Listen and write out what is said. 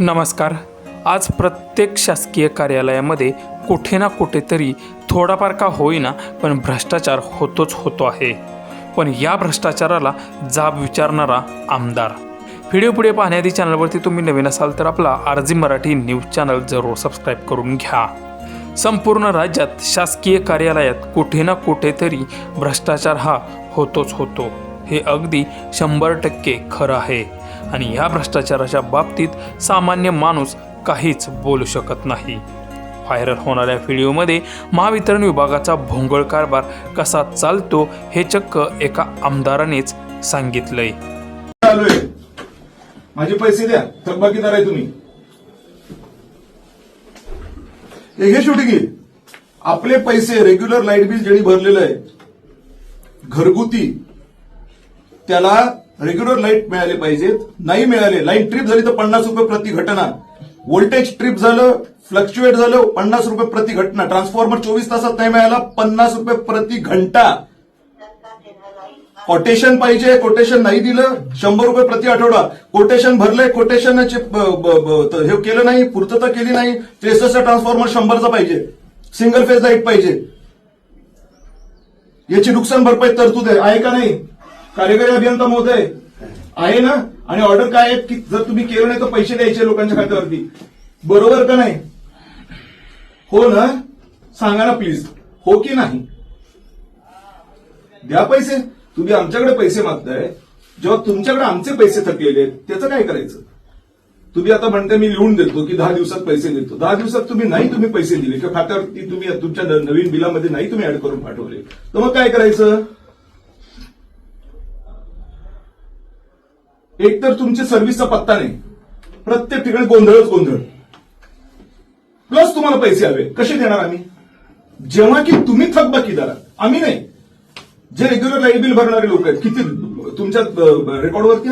नमस्कार. आज प्रत्येक शासकीय कार्यालयामध्ये कुठे ना कुठेतरी थोडाफार का होईना पण भ्रष्टाचार होतोच होतो आहे. पण या भ्रष्टाचाराला जाब विचारणारा आमदार. व्हिडिओ पुढे पाहण्याआधी चॅनलवरती तुम्ही नवीन असाल तर आपला आरजी मराठी न्यूज चॅनल जरूर सबस्क्राईब करून घ्या. संपूर्ण राज्यात शासकीय कार्यालयात कुठे ना कुठेतरी भ्रष्टाचार हा होतोच होतो. हे अगदी शंभर टक्के खरं आहे. आणि या भ्रष्टाचाराच्या बाबतीत सामान्य माणूस काहीच बोलू शकत नाही. व्हायरल होणाऱ्या व्हिडिओमध्ये महावितरण विभागाचा भोंगळ कारभार कसा चालतो हे चक्क एका आमदारानेच सांगितलंय. आलोय माझे पैसे द्या थकबाकीदार आहे तुम्ही. हे घे शेवटी आपले पैसे रेग्युलर लाइट बिल ज्यांनी भरलेलं आहे. घरगुती. त्याला रेग्युलर लाइट मिळाले पाहिजेत. नाही मिळाले लाईन ट्रिप झाली तर पन्नास रुपये प्रति घटना व्होल्टेज ट्रिप झालं फ्लक्च्युएट झालं पन्नास रुपये प्रति घटना ट्रान्सफॉर्मर चोवीस तासात नाही मिळाला पन्नास रुपये प्रति घंटा कोटेशन पाहिजे कोटेशन नाही दिलं शंभर रुपये प्रति आठवडा. कोटेशन भरले कोटेशन हे केलं नाही पूर्तता केली नाही त्रेसष्ट ट्रान्सफॉर्मर शंभरचा पाहिजे. सिंगल फेज लाइट पाहिजे. याची नुकसान भरपाई तरतूद आहे आहे का नाही? कार्यकारी अभियंता महोदय आहे ना? आणि ऑर्डर काय आहे की जर तुम्ही केलं नाही तर पैसे द्यायचे लोकांच्या खात्यावरती. बरोबर का नाही? हो ना? सांगा ना प्लीज हो की नाही? द्या पैसे. तुम्ही आमच्याकडे पैसे मागताय. जेव्हा तुमच्याकडे आमचे पैसे थकलेले आहेत त्याचं काय करायचं? तुम्ही आता म्हणताय मी लिहून देतो की दहा दिवसात पैसे देतो. दहा दिवसात तुम्ही नाही तुम्ही पैसे दिले. किंवा खात्यावरती तुम्ही तुमच्या नवीन बिलामध्ये नाही तुम्ही ऍड करून पाठवले. तर मग काय करायचं? एक तर तुमच्या सर्व्हिसचा पत्ता नाही. प्रत्येक ठिकाणी गोंधळच गोंधळ. प्लस तुम्हाला पैसे हवे. कसे देणार आम्ही? जेव्हा की तुम्ही थकबाकीदार आहात. आम्ही नाही. जे रेग्युलर लाइट बिल भरणारे लोक आहेत किती तुमच्या रेकॉर्डवरती